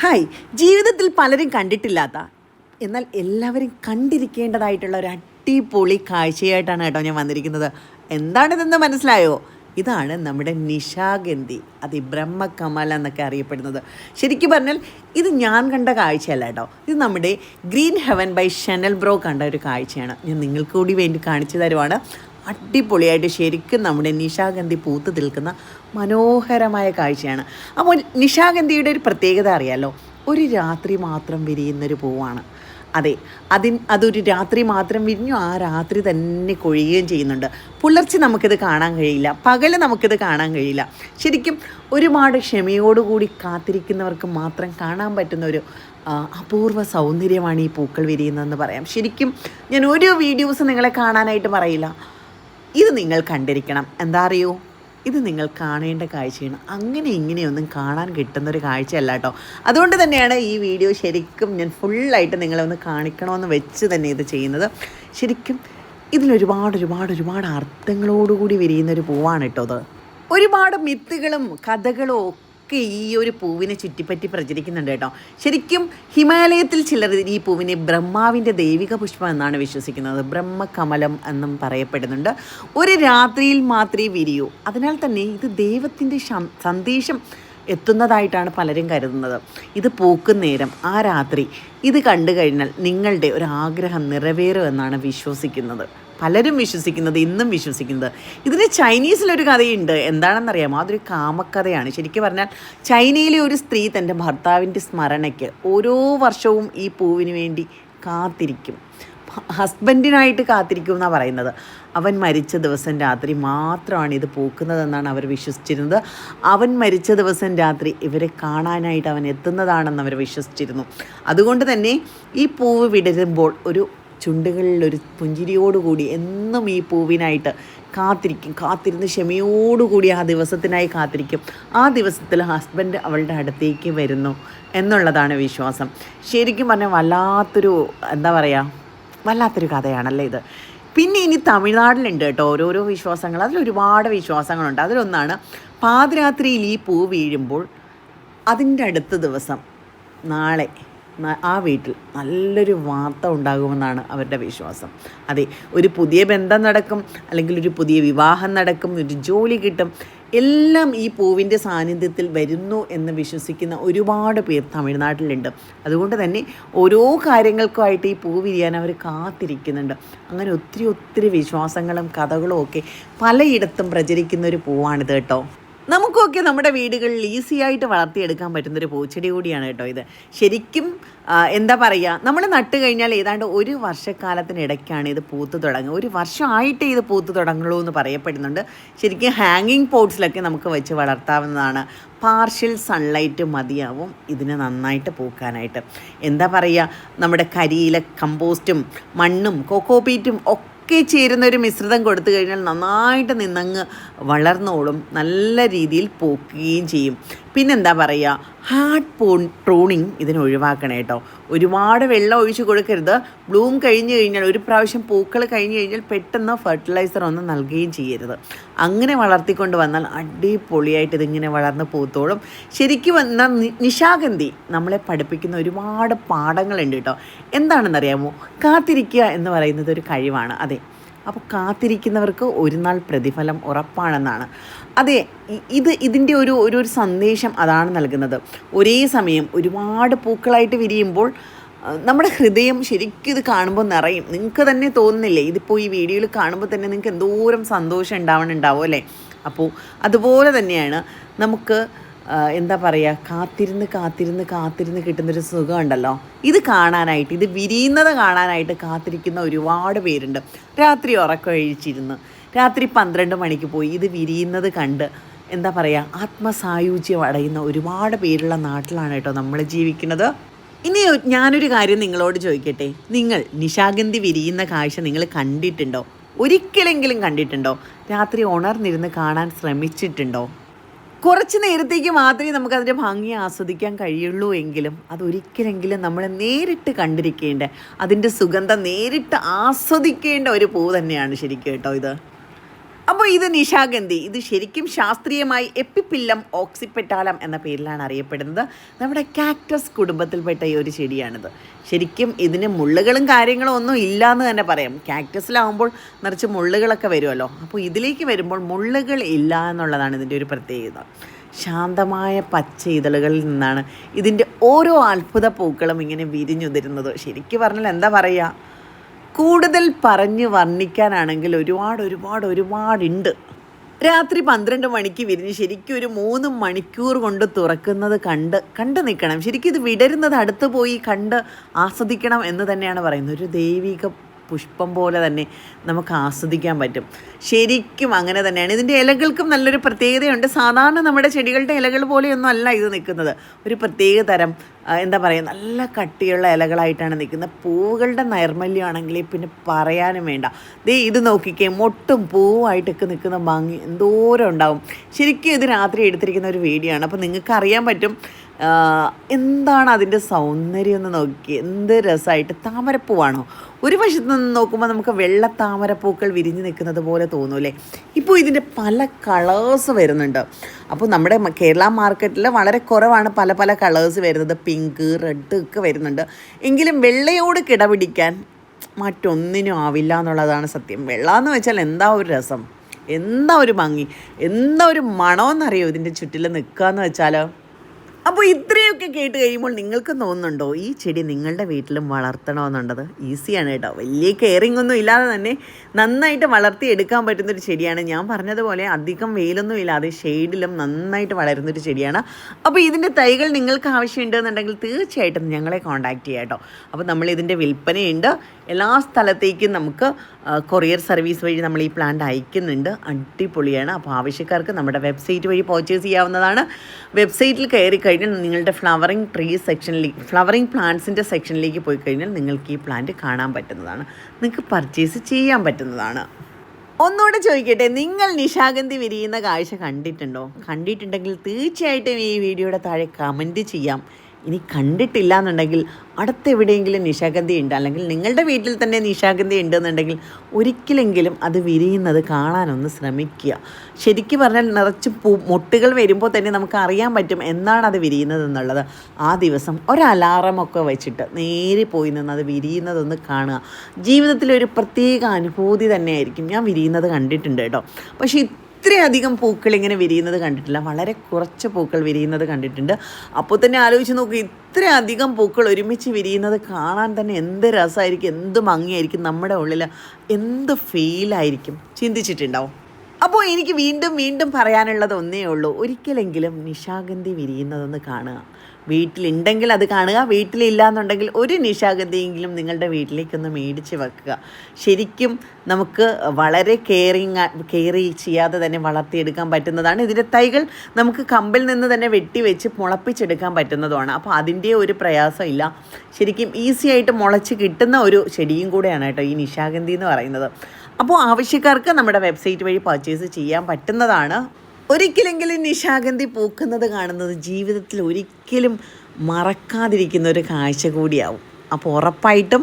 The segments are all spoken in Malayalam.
ഹായ് ജീവിതത്തിൽ പലരും കണ്ടിട്ടില്ലാത്ത എന്നാൽ എല്ലാവരും കണ്ടിരിക്കേണ്ടതായിട്ടുള്ള ഒരു അടിപൊളി കാഴ്ചയായിട്ടാണ് കേട്ടോ ഞാൻ വന്നിരിക്കുന്നത്. എന്താണിതെന്ന് മനസ്സിലായോ? ഇതാണ് നമ്മുടെ നിശാഗന്ധി അത് ബ്രഹ്മകമല എന്നൊക്കെ അറിയപ്പെടുന്നത്. ശരിക്കും പറഞ്ഞാൽ ഇത് ഞാൻ കണ്ട കാഴ്ചയല്ല കേട്ടോ. ഇത് നമ്മുടെ ഗ്രീൻ ഹെവൻ ബൈ ഷനൽ ബ്രോ കണ്ട ഒരു കാഴ്ചയാണ്. ഞാൻ നിങ്ങൾക്ക് കൂടി വേണ്ടി കാണിച്ചു തരുവാണ്. അടിപൊളിയായിട്ട് ശരിക്കും നമ്മുടെ നിശാഗന്ധി പൂത്ത് നിൽക്കുന്ന മനോഹരമായ കാഴ്ചയാണ്. അപ്പോൾ നിശാഗന്ധിയുടെ ഒരു പ്രത്യേകത അറിയാലോ? ഒരു രാത്രി മാത്രം വിരിയുന്നൊരു പൂവാണ്. അതെ അതിൻ അതൊരു രാത്രി മാത്രം വിരിഞ്ഞു ആ രാത്രി തന്നെ കൊഴിയുകയും ചെയ്യുന്നുണ്ട്. പുലർച്ചെ നമുക്കിത് കാണാൻ കഴിയില്ല. പകൽ നമുക്കിത് കാണാൻ കഴിയില്ല. ശരിക്കും ഒരുപാട് ക്ഷമയോടുകൂടി കാത്തിരിക്കുന്നവർക്ക് മാത്രം കാണാൻ പറ്റുന്ന ഒരു അപൂർവ സൗന്ദര്യമാണ് ഈ പൂക്കൾ വിരിയുന്നതെന്ന് പറയാം. ശരിക്കും ഞാൻ ഒരു വീഡിയോസ് നിങ്ങളെ കാണാനായിട്ട് പറയില്ല. ഇത് നിങ്ങൾ കണ്ടിരിക്കണം. എന്താ അറിയോ? ഇത് നിങ്ങൾ കാണേണ്ട കാഴ്ചയാണ്. അങ്ങനെ ഇങ്ങനെയൊന്നും കാണാൻ കിട്ടുന്ന ഒരു കാഴ്ചയല്ല കേട്ടോ. അതുകൊണ്ട് തന്നെയാണ് ഈ വീഡിയോ ശരിക്കും ഞാൻ ഫുള്ളായിട്ട് നിങ്ങളെ ഒന്ന് കാണിക്കണമെന്ന് വെച്ച് തന്നെ ഇത് ചെയ്യുന്നത്. ശരിക്കും ഇതിലൊരുപാട് ഒരുപാട് ഒരുപാട് അർത്ഥങ്ങളോടുകൂടി വിരിയുന്ന ഒരു പൂവാണ് കേട്ടോ അത്. ഒരുപാട് മിത്തുകളും കഥകളും ഒക്കെ ഈ ഒരു പൂവിനെ ചുറ്റിപ്പറ്റി പ്രചരിക്കുന്നുണ്ട് കേട്ടോ. ശരിക്കും ഹിമാലയത്തിൽ ചിലർ ഈ പൂവിനെ ബ്രഹ്മാവിന്റെ ദൈവിക പുഷ്പം എന്നാണ് വിശ്വസിക്കുന്നത്. ബ്രഹ്മകമലം എന്നും പറയപ്പെടുന്നുണ്ട്. ഒരു രാത്രിയിൽ മാത്രമേ വിരിയൂ. അതിനാൽ തന്നെ ഇത് ദൈവത്തിന്റെ സന്ദേശം എത്തുന്നതായിട്ടാണ് പലരും കരുതുന്നത്. ഇത് പൂക്കും നേരം ആ രാത്രി. ഇത് കണ്ടു കഴിഞ്ഞാൽ നിങ്ങളുടെ ഒരു ആഗ്രഹം നിറവേറും എന്നാണ് വിശ്വസിക്കുന്നത്. പലരും വിശ്വസിക്കുന്നത് ഇന്നും വിശ്വസിക്കുന്നത്. ഇതിന് ചൈനീസിലൊരു കഥയുണ്ട്. എന്താണെന്നറിയാമോ? അതൊരു കാമക്കഥയാണ്. ശരിക്കും പറഞ്ഞാൽ ചൈനയിലെ ഒരു സ്ത്രീ തന്റെ ഭർത്താവിന്റെ സ്മരണയ്ക്ക് ഓരോ വർഷവും ഈ പൂവിന് വേണ്ടി കാത്തിരിക്കും. ഹസ്ബൻഡിനായിട്ട് കാത്തിരിക്കും എന്നാണ് പറയുന്നത്. അവൻ മരിച്ച ദിവസം രാത്രി മാത്രമാണ് ഇത് പൂക്കുന്നതെന്നാണ് അവർ വിശ്വസിച്ചിരുന്നത്. അവൻ മരിച്ച ദിവസം രാത്രി ഇവരെ കാണാനായിട്ട് അവൻ എത്തുന്നതാണെന്ന് അവർ വിശ്വസിച്ചിരുന്നു. അതുകൊണ്ട് തന്നെ ഈ പൂവ് വിടരുമ്പോൾ ഒരു ചുണ്ടുകളിൽ ഒരു പുഞ്ചിരിയോടുകൂടി എന്നും ഈ പൂവിനായിട്ട് കാത്തിരിക്കും. കാത്തിരുന്ന് ക്ഷമയോടുകൂടി ആ ദിവസത്തിനായി കാത്തിരിക്കും. ആ ദിവസത്തിൽ ഹസ്ബൻഡ് അവളുടെ അടുത്തേക്ക് വരുന്നു എന്നുള്ളതാണ് വിശ്വാസം. ശരിക്കും പറഞ്ഞാൽ വല്ലാത്തൊരു എന്താ പറയുക വല്ലാത്തൊരു കഥയാണല്ലേ ഇത്. പിന്നെ ഇനി തമിഴ്നാട്ടിലുണ്ട് കേട്ടോ ഓരോരോ വിശ്വാസങ്ങൾ. അതിൽ ഒരുപാട് വിശ്വാസങ്ങളുണ്ട്. അതിലൊന്നാണ് പാതിരാത്രിയിൽ ഈ പൂ വീഴുമ്പോൾ അതിന്റെ അടുത്ത ദിവസം നാളെ ആ വീട്ടിൽ നല്ലൊരു വാർത്ത ഉണ്ടാകുമെന്നാണ് അവരുടെ വിശ്വാസം. അതെ ഒരു പുതിയ ബന്ധം നടക്കും അല്ലെങ്കിൽ ഒരു പുതിയ വിവാഹം നടക്കും ഒരു ജോലി കിട്ടും എല്ലാം ഈ പൂവിന്റെ സാന്നിധ്യത്തിൽ വരുന്നു എന്ന് വിശ്വസിക്കുന്ന ഒരുപാട് പേർ തമിഴ്നാട്ടിലുണ്ട്. അതുകൊണ്ട് തന്നെ ഓരോ കാര്യങ്ങൾക്കുമായിട്ട് ഈ പൂ വിരിയാൻ അവർ കാത്തിരിക്കുന്നുണ്ട്. അങ്ങനെ ഒത്തിരി ഒത്തിരി വിശ്വാസങ്ങളും കഥകളും ഒക്കെ പലയിടത്തും പ്രചരിക്കുന്ന ഒരു പൂവാണിത് കേട്ടോ. നമുക്കൊക്കെ നമ്മുടെ വീടുകളിൽ ഈസി ആയിട്ട് വളർത്തിയെടുക്കാൻ പറ്റുന്നൊരു പൂച്ചെടി കൂടിയാണ് കേട്ടോ ഇത്. ശരിക്കും എന്താ പറയുക നമ്മൾ നട്ട് കഴിഞ്ഞാൽ ഏതാണ്ട് ഒരു വർഷക്കാലത്തിനിടയ്ക്കാണ് ഇത് പൂത്ത് തുടങ്ങുക. ഒരു വർഷമായിട്ടേ ഇത് പൂത്ത് തുടങ്ങുള്ളൂ എന്ന് പറയപ്പെടുന്നുണ്ട്. ശരിക്കും ഹാങ്ങിങ് പോട്ട്സിലൊക്കെ നമുക്ക് വെച്ച് വളർത്താവുന്നതാണ്. പാർഷ്യൽ സൺലൈറ്റ് മതിയാവും ഇതിന് നന്നായിട്ട് പൂക്കാനായിട്ട്. എന്താ പറയുക നമ്മുടെ കരിയിലെ കമ്പോസ്റ്റും മണ്ണും കൊക്കോപീറ്റും ഒക്കെ ഒക്കെ ചേരുന്ന ഒരു മിശ്രിതം കൊടുത്തു കഴിഞ്ഞാൽ നന്നായിട്ട് നിന്നങ്ങ് വളർന്നോളും നല്ല രീതിയിൽ പോക്കുകയും ചെയ്യും. പിന്നെന്താ പറയുക ഹാർഡ് പോൺ പ്രൂണിങ് ഇതിന് ഒഴിവാക്കണം കേട്ടോ. ഒരുപാട് വെള്ളം ഒഴിച്ച് കൊടുക്കരുത്. ബ്ലൂം കഴിഞ്ഞ് കഴിഞ്ഞാൽ ഒരു പ്രാവശ്യം പൂക്കൾ കഴിഞ്ഞ് കഴിഞ്ഞാൽ പെട്ടെന്ന് ഫെർട്ടിലൈസർ ഒന്നും നൽകുകയും ചെയ്യരുത്. അങ്ങനെ വളർത്തിക്കൊണ്ട് വന്നാൽ അടിപൊളിയായിട്ട് ഇതിങ്ങനെ വളർന്ന് പൂത്തോളും. ശരിക്കും എന്നാൽ നി- നിശാഗന്ധി നമ്മളെ പഠിപ്പിക്കുന്ന ഒരുപാട് പാഠങ്ങളുണ്ട് കേട്ടോ. എന്താണെന്നറിയാമോ? കാത്തിരിക്കുക എന്ന് പറയുന്നത് ഒരു കഴിവാണ്. അതെ അപ്പോൾ കാത്തിരിക്കുന്നവർക്ക് ഒരു നാൾ പ്രതിഫലം ഉറപ്പാണെന്നാണ്. അതെ ഇത് ഇതിന്റെ ഒരു ഒരു ഒരു സന്ദേശം അതാണ് നൽകുന്നത്. ഒരേ സമയം ഒരുപാട് പൂക്കളായിട്ട് വിരിയുമ്പോൾ നമ്മുടെ ഹൃദയം ശരിക്കും ഇത് കാണുമ്പോൾ നിറയും. നിങ്ങൾക്ക് തന്നെ തോന്നുന്നില്ലേ ഇതിപ്പോൾ ഈ വീഡിയോയിൽ കാണുമ്പോൾ തന്നെ നിങ്ങൾക്ക് എന്തോരം സന്തോഷം ഉണ്ടാവണുണ്ടാവും അല്ലേ? അപ്പോൾ അതുപോലെ തന്നെയാണ് നമുക്ക് എന്താ പറയുക കാത്തിരുന്ന് കാത്തിരുന്ന് കാത്തിരുന്ന് കിട്ടുന്നൊരു സുഖമുണ്ടല്ലോ. ഇത് കാണാനായിട്ട് ഇത് വിരിയുന്നത് കാണാനായിട്ട് കാത്തിരിക്കുന്ന ഒരുപാട് പേരുണ്ട്. രാത്രി ഉറക്കമഴിച്ചിരുന്ന് രാത്രി പന്ത്രണ്ട് മണിക്ക് പോയി ഇത് വിരിയുന്നത് കണ്ട് എന്താ പറയുക ആത്മസായുജ്യം അടയുന്ന ഒരുപാട് പേരുള്ള നാട്ടിലാണ് കേട്ടോ നമ്മൾ ജീവിക്കുന്നത്. ഇനി ഞാനൊരു കാര്യം നിങ്ങളോട് ചോദിക്കട്ടെ. നിങ്ങൾ നിശാഗന്ധി വിരിയുന്ന കാഴ്ച നിങ്ങൾ കണ്ടിട്ടുണ്ടോ? ഒരിക്കലെങ്കിലും കണ്ടിട്ടുണ്ടോ? രാത്രി ഉണർന്നിരുന്ന് കാണാൻ ശ്രമിച്ചിട്ടുണ്ടോ? കുറച്ച് നേരത്തേക്ക് മാത്രമേ നമുക്ക് അതിന്റെ ഭംഗി ആസ്വദിക്കാൻ കഴിയുള്ളൂ എങ്കിലും അതൊരിക്കലെങ്കിലും നമ്മൾ നേരിട്ട് കണ്ടിരിക്കേണ്ട അതിന്റെ സുഗന്ധം നേരിട്ട് ആസ്വദിക്കേണ്ട ഒരു പൂ തന്നെയാണ് ശരിക്കും കേട്ടോ ഇത്. അപ്പോൾ ഇത് നിശാഗന്ധി. ഇത് ശരിക്കും ശാസ്ത്രീയമായി എപ്പിപ്പില്ലം ഓക്സിപ്പെട്ടാലം എന്ന പേരിലാണ് അറിയപ്പെടുന്നത്. നമ്മുടെ കാക്ടസ് കുടുംബത്തിൽപ്പെട്ട ഈ ഒരു ചെടിയാണിത്. ശരിക്കും ഇതിന് മുള്ളുകളും കാര്യങ്ങളും ഒന്നും എന്ന് തന്നെ പറയാം. കാക്ടസിലാവുമ്പോൾ നിറച്ച് മുള്ളുകളൊക്കെ വരുമല്ലോ. അപ്പോൾ ഇതിലേക്ക് വരുമ്പോൾ മുള്ളുകൾ ഇല്ല എന്നുള്ളതാണ് ഇതിന്റെ ഒരു പ്രത്യേകത. ശാന്തമായ പച്ച ഇതളുകളിൽ നിന്നാണ് ഇതിന്റെ ഓരോ അത്ഭുത പൂക്കളും ഇങ്ങനെ വിരിഞ്ഞുതിരുന്നത്. ശരിക്കും പറഞ്ഞാൽ എന്താ പറയുക? കൂടുതൽ പറഞ്ഞ് വർണിക്കാനാണെങ്കിൽ ഒരുപാട് ഒരുപാട് ഒരുപാടുണ്ട്. രാത്രി പന്ത്രണ്ട് മണിക്ക് വിരിഞ്ഞ് ശരിക്കും ഒരു മൂന്ന് മണിക്കൂർ കൊണ്ട് തുറക്കുന്നത് കണ്ട് കണ്ട് നിൽക്കണം. ശരിക്കും ഇത് വിടരുന്നത് അടുത്ത് പോയി കണ്ട് ആസ്വദിക്കണം എന്ന് തന്നെയാണ് പറയുന്നത്. ഒരു ദൈവിക പുഷ്പം പോലെ തന്നെ നമുക്ക് ആസ്വദിക്കാൻ പറ്റും. ശരിക്കും അങ്ങനെ തന്നെയാണ്. ഇതിന്റെ ഇലകൾക്കും നല്ലൊരു പ്രത്യേകതയുണ്ട്. സാധാരണ നമ്മുടെ ചെടികളുടെ ഇലകൾ പോലെയൊന്നും അല്ല ഇത് നിൽക്കുന്നത്. ഒരു പ്രത്യേക തരം എന്താ പറയുക നല്ല കട്ടിയുള്ള ഇലകളായിട്ടാണ് നിൽക്കുന്നത്. പൂവുകളുടെ നൈർമല്യമാണെങ്കിൽ പിന്നെ പറയാനും വേണ്ട. ദേ ഇത് നോക്കിക്കേ മൊട്ടും പൂവായിട്ടൊക്കെ നിൽക്കുന്ന ഭംഗി എന്തോരം ഉണ്ടാവും. ശരിക്കും ഇത് രാത്രി എടുത്തിരിക്കുന്ന ഒരു വീഡിയോ ആണ്. അപ്പോൾ നിങ്ങൾക്ക് അറിയാൻ പറ്റും എന്താണ് അതിന്റെ സൗന്ദര്യം എന്ന് നോക്കി എന്ത് രസമായിട്ട് താമരപ്പൂവാണോ ഒരു വശത്ത് നിന്ന് നോക്കുമ്പോൾ നമുക്ക് വെള്ള താമരപ്പൂക്കൾ വിരിഞ്ഞ് നിൽക്കുന്നത് പോലെ തോന്നൂലേ ഇപ്പോൾ ഇതിന്റെ പല കളേഴ്സ് വരുന്നുണ്ട്. അപ്പോൾ നമ്മുടെ കേരള മാർക്കറ്റിൽ വളരെ കുറവാണ് പല പല കളേഴ്സ് വരുന്നത്. പിങ്ക് റെഡ് ഒക്കെ വരുന്നുണ്ട്. എങ്കിലും വെള്ളയോട് കിടപിടിക്കാൻ മറ്റൊന്നിനും ആവില്ല എന്നുള്ളതാണ് സത്യം. വെള്ള എന്ന് വെച്ചാൽ എന്താ ഒരു രസം? എന്താ ഒരു ഭംഗി? എന്താ ഒരു മണമെന്നറിയോ ഇതിന്റെ ചുറ്റിൽ നിൽക്കുക എന്ന് വെച്ചാൽ? അപ്പോൾ ഇത്രയൊക്കെ കേട്ട് കഴിയുമ്പോൾ നിങ്ങൾക്ക് തോന്നുന്നുണ്ടോ ഈ ചെടി നിങ്ങളുടെ വീട്ടിലും വളർത്തണമെന്നുണ്ടത് ഈസിയാണ് കേട്ടോ. വലിയ കെയറിംഗ് ഒന്നും ഇല്ലാതെ തന്നെ നന്നായിട്ട് വളർത്തി എടുക്കാൻ പറ്റുന്നൊരു ചെടിയാണ്. ഞാൻ പറഞ്ഞതുപോലെ അധികം വെയിലൊന്നും ഇല്ലാതെ ഷെയ്ഡിലും നന്നായിട്ട് വളരുന്നൊരു ചെടിയാണ്. അപ്പോൾ ഇതിന്റെ തൈകൾ നിങ്ങൾക്ക് ആവശ്യമുണ്ടെന്നുണ്ടെങ്കിൽ തീർച്ചയായിട്ടും ഞങ്ങളെ കോൺടാക്റ്റ് ചെയ്യാം കേട്ടോ. അപ്പോൾ നമ്മൾ ഇതിന്റെ വിൽപ്പനയുണ്ട്. എല്ലാ സ്ഥലത്തേക്കും നമുക്ക് കൊറിയർ സർവീസ് വഴി നമ്മൾ ഈ പ്ലാന്റ് അയക്കുന്നുണ്ട്. അടിപൊളിയാണ്. അപ്പോൾ ആവശ്യക്കാർക്ക് നമ്മുടെ വെബ്സൈറ്റ് വഴി പർച്ചേസ് ചെയ്യാവുന്നതാണ്. വെബ്സൈറ്റിൽ കയറി കഴിഞ്ഞാൽ നിങ്ങളുടെ ഫ്ലവറിംഗ് ട്രീ സെക്ഷനിലേക്ക് ഫ്ലവറിംഗ് പ്ലാന്റ്സിന്റെ സെക്ഷനിലേക്ക് പോയി കഴിഞ്ഞാൽ നിങ്ങൾക്ക് ഈ പ്ലാന്റ് കാണാൻ പറ്റുന്നതാണ്. നിങ്ങൾക്ക് പർച്ചേസ് ചെയ്യാൻ പറ്റുന്നതാണ്. ഒന്നുകൂടെ ചോദിക്കട്ടെ നിങ്ങൾ നിശാഗന്ധി വിരിയുന്ന കാഴ്ച കണ്ടിട്ടുണ്ടോ? കണ്ടിട്ടുണ്ടെങ്കിൽ തീർച്ചയായിട്ടും ഈ വീഡിയോയുടെ താഴെ കമന്റ് ചെയ്യാം. ഇനി കണ്ടിട്ടില്ല എന്നുണ്ടെങ്കിൽ അടുത്തെവിടെയെങ്കിലും നിശാഗന്ധി ഉണ്ട് അല്ലെങ്കിൽ നിങ്ങളുടെ വീട്ടിൽ തന്നെ നിശാഗന്ധി ഉണ്ടെന്നുണ്ടെങ്കിൽ ഒരിക്കലെങ്കിലും അത് വിരിയുന്നത് കാണാനൊന്ന് ശ്രമിക്കുക. ശരിക്കും പറഞ്ഞാൽ നിറച്ച് പൂ മൊട്ടുകൾ വരുമ്പോൾ തന്നെ നമുക്ക് അറിയാൻ പറ്റും എന്നാണ് അത് വിരിയുന്നത് എന്നുള്ളത്. ആ ദിവസം ഒരു വെച്ചിട്ട് നേരെ പോയി നിന്ന് അത് വിരിയുന്നതൊന്ന് കാണുക. ജീവിതത്തിലെ ഒരു പ്രത്യേക അനുഭൂതി തന്നെയായിരിക്കും. ഞാൻ വിരിയുന്നത് കണ്ടിട്ടുണ്ട് കേട്ടോ. പക്ഷേ ഇത്രയധികം പൂക്കൾ ഇങ്ങനെ വിരിയുന്നത് കണ്ടിട്ടില്ല. വളരെ കുറച്ച് പൂക്കൾ വിരിയുന്നത് കണ്ടിട്ടുണ്ട്. അപ്പോൾ തന്നെ ആലോചിച്ച് നോക്കൂ ഇത്രയധികം പൂക്കൾ ഒരുമിച്ച് വിരിയുന്നത് കാണാൻ തന്നെ എന്ത് രസമായിരിക്കും എന്ത് ഭംഗിയായിരിക്കും നമ്മുടെ ഉള്ളിൽ എന്ത് ഫീലായിരിക്കും ചിന്തിച്ചിട്ടുണ്ടാവും. അപ്പോൾ എനിക്ക് വീണ്ടും വീണ്ടും പറയാനുള്ളത് ഒന്നേ ഉള്ളൂ. ഒരിക്കലെങ്കിലും നിശാഗന്ധി വിരിയുന്നതൊന്ന് കാണുക. വീട്ടിലുണ്ടെങ്കിൽ അത് കാണുക. വീട്ടിലില്ല എന്നുണ്ടെങ്കിൽ ഒരു നിശാഗന്ധിയെങ്കിലും നിങ്ങളുടെ വീട്ടിലേക്കൊന്ന് മേടിച്ച് വെക്കുക. ശരിക്കും നമുക്ക് വളരെ കെയറിങ് കെയറി ചെയ്യാതെ തന്നെ വളർത്തിയെടുക്കാൻ പറ്റുന്നതാണ്. ഇതിന്റെ തൈകൾ നമുക്ക് കമ്പിൽ നിന്ന് തന്നെ വെട്ടി വെച്ച് മുളപ്പിച്ചെടുക്കാൻ പറ്റുന്നതുമാണ്. അപ്പോൾ അതിന്റെ ഒരു പ്രയാസം ഇല്ല. ശരിക്കും ഈസി ആയിട്ട് മുളച്ച് കിട്ടുന്ന ഒരു ചെടിയും കൂടെയാണ് കേട്ടോ ഈ നിശാഗന്ധി എന്ന് പറയുന്നത്. അപ്പോൾ ആവശ്യക്കാർക്ക് നമ്മുടെ വെബ്സൈറ്റ് വഴി പർച്ചേസ് ചെയ്യാൻ പറ്റുന്നതാണ്. ഒരിക്കലെങ്കിലും നിശാഗന്ധി പൂക്കുന്നത് കാണുന്നത് ജീവിതത്തിൽ ഒരിക്കലും മറക്കാതിരിക്കുന്ന ഒരു കാഴ്ച കൂടിയാവും. അപ്പോൾ ഉറപ്പായിട്ടും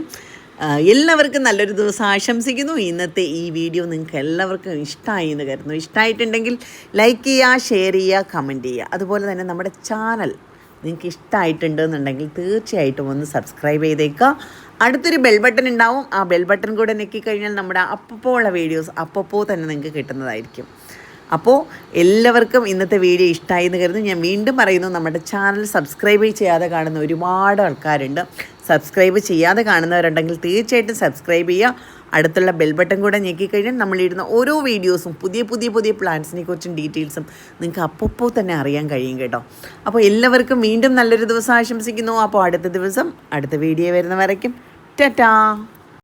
എല്ലാവർക്കും നല്ലൊരു ദിവസം ആശംസിക്കുന്നു. ഇന്നത്തെ ഈ വീഡിയോ നിങ്ങൾക്ക് എല്ലാവർക്കും ഇഷ്ടമായി എന്ന് കരുതുന്നു. ഇഷ്ടമായിട്ടുണ്ടെങ്കിൽ ലൈക്ക് ചെയ്യുക ഷെയർ ചെയ്യുക കമന്റ് ചെയ്യുക. അതുപോലെ തന്നെ നമ്മുടെ ചാനൽ നിങ്ങൾക്ക് ഇഷ്ടമായിട്ടുണ്ടെന്നുണ്ടെങ്കിൽ തീർച്ചയായിട്ടും ഒന്ന് സബ്സ്ക്രൈബ് ചെയ്തേക്കുക. അടുത്തൊരു ബെൽ ബട്ടൺ ഉണ്ടാവും. ആ ബെൽ ബട്ടൺ കൂടെ ഞെക്കിക്കഴിഞ്ഞാൽ നമ്മുടെ അപ്പോൾ ഉള്ള വീഡിയോസ് അപ്പോൾ തന്നെ നിങ്ങൾക്ക് കിട്ടുന്നതായിരിക്കും. അപ്പോൾ എല്ലാവർക്കും ഇന്നത്തെ വീഡിയോ ഇഷ്ടമായി എന്ന് കരുതുന്നു. ഞാൻ വീണ്ടും പറയുന്നു നമ്മുടെ ചാനൽ സബ്സ്ക്രൈബ് ചെയ്യാതെ കാണുന്ന ഒരുപാട് ആൾക്കാരുണ്ട്. സബ്സ്ക്രൈബ് ചെയ്യാതെ കാണുന്നവരുണ്ടെങ്കിൽ തീർച്ചയായിട്ടും സബ്സ്ക്രൈബ് ചെയ്യുക. അടുത്തുള്ള ബെൽ ബട്ടൺ കൂടെ ഞെക്കിക്കഴിഞ്ഞാൽ നമ്മളിടുന്ന ഓരോ വീഡിയോസും പുതിയ പുതിയ പുതിയ പ്ലാൻസിനെ കുറിച്ചും ഡീറ്റെയിൽസും നിങ്ങൾക്ക് അപ്പോൾ തന്നെ അറിയാൻ കഴിയും കേട്ടോ. അപ്പോൾ എല്ലാവർക്കും വീണ്ടും നല്ലൊരു ദിവസം ആശംസിക്കുന്നു. അപ്പോൾ അടുത്ത ദിവസം അടുത്ത വീഡിയോ വരുന്നവരേക്കും. ടാറ്റാ.